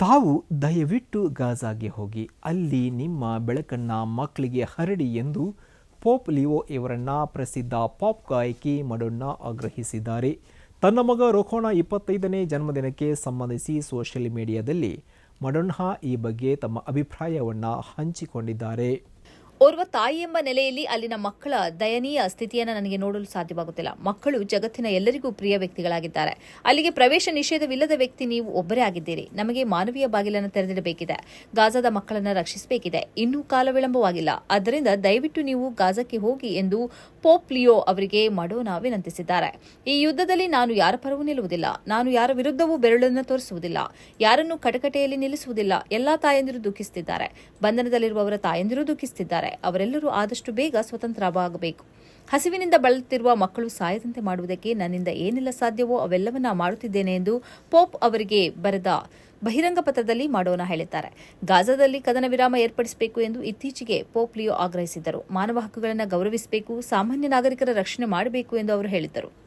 ತಾವು ದಯವಿಟ್ಟು ಗಾಜಾಗೆ ಹೋಗಿ, ಅಲ್ಲಿ ನಿಮ್ಮ ಬೆಳಕನ್ನು ಮಕ್ಕಳಿಗೆ ಹರಡಿ ಎಂದು ಪೋಪ್ ಲಿಯೋ ಇವರನ್ನ ಪ್ರಸಿದ್ಧ ಪಾಪ್ ಗಾಯಕಿ ಮಡೋನ್ನ ಆಗ್ರಹಿಸಿದ್ದಾರೆ. ತನ್ನ ಮಗ ರೋಖೋಣ ಇಪ್ಪತ್ತೈದನೇ ಜನ್ಮದಿನಕ್ಕೆ ಸಂಬಂಧಿಸಿ ಸೋಷಿಯಲ್ ಮೀಡಿಯಾದಲ್ಲಿ ಮಡೋನ್ಹಾ ಈ ಬಗ್ಗೆ ತಮ್ಮ ಅಭಿಪ್ರಾಯವನ್ನು ಹಂಚಿಕೊಂಡಿದ್ದಾರೆ. ಓರ್ವ ತಾಯಿ ಎಂಬ ನೆಲೆಯಲ್ಲಿ ಅಲ್ಲಿನ ಮಕ್ಕಳ ದಯನೀಯ ಸ್ಥಿತಿಯನ್ನು ನನಗೆ ನೋಡಲು ಸಾಧ್ಯವಾಗುತ್ತಿಲ್ಲ. ಮಕ್ಕಳು ಜಗತ್ತಿನ ಎಲ್ಲರಿಗೂ ಪ್ರಿಯ ವ್ಯಕ್ತಿಗಳಾಗಿದ್ದಾರೆ. ಅಲ್ಲಿಗೆ ಪ್ರವೇಶ ನಿಷೇಧವಿಲ್ಲದ ವ್ಯಕ್ತಿ ನೀವು ಒಬ್ಬರೇ ಆಗಿದ್ದೀರಿ. ನಮಗೆ ಮಾನವೀಯ ಬಾಗಿಲನ್ನು ತೆರೆದಿಡಬೇಕಿದೆ. ಗಾಜಾದ ಮಕ್ಕಳನ್ನು ರಕ್ಷಿಸಬೇಕಿದೆ. ಇನ್ನೂ ಕಾಲ ವಿಳಂಬವಾಗಿಲ್ಲ. ಆದ್ದರಿಂದ ದಯವಿಟ್ಟು ನೀವು ಗಾಜಾಕ್ಕೆ ಹೋಗಿ ಎಂದು ಪೋಪ್ ಲಿಯೋ ಅವರಿಗೆ ಮಡೋನಾ ವಿನಂತಿಸಿದ್ದಾರೆ. ಈ ಯುದ್ಧದಲ್ಲಿ ನಾನು ಯಾರ ಪರವೂ ನಿಲ್ಲುವುದಿಲ್ಲ. ನಾನು ಯಾರ ವಿರುದ್ಧವೂ ಬೆರಳನ್ನು ತೋರಿಸುವುದಿಲ್ಲ. ಯಾರನ್ನು ಕಟಕಟೆಯಲ್ಲಿ ನಿಲ್ಲಿಸುವುದಿಲ್ಲ. ಎಲ್ಲಾ ತಾಯಂದಿರು ದುಃಖಿಸುತ್ತಿದ್ದಾರೆ. ಬಂಧನದಲ್ಲಿರುವವರ ತಾಯಂದಿರು ದುಃಖಿಸುತ್ತಿದ್ದಾರೆ. ಅವರೆಲ್ಲರೂ ಆದಷ್ಟು ಬೇಗ ಸ್ವತಂತ್ರವಾಗಬೇಕು. ಹಸಿವಿನಿಂದ ಬಳಲುತ್ತಿರುವ ಮಕ್ಕಳು ಸಾಯದಂತೆ ಮಾಡುವುದಕ್ಕೆ ನನ್ನಿಂದ ಏನೆಲ್ಲ ಸಾಧ್ಯವೋ ಅವೆಲ್ಲವನ್ನ ಮಾಡುತ್ತಿದ್ದೇನೆ ಎಂದು ಪೋಪ್ ಅವರಿಗೆ ಬರೆದ ಬಹಿರಂಗ ಪತ್ರದಲ್ಲಿ ಮಾಡೋಣ ಹೇಳಿದ್ದಾರೆ. ಗಾಜಾದಲ್ಲಿ ಕದನ ವಿರಾಮ ಏರ್ಪಡಿಸಬೇಕು ಎಂದು ಇತ್ತೀಚೆಗೆ ಪೋಪ್ ಲಿಯೋ ಆಗ್ರಹಿಸಿದ್ದರು. ಮಾನವ ಹಕ್ಕುಗಳನ್ನು ಗೌರವಿಸಬೇಕು, ಸಾಮಾನ್ಯ ನಾಗರಿಕರ ರಕ್ಷಣೆ ಮಾಡಬೇಕು ಎಂದು ಅವರು ಹೇಳಿದ್ದರು.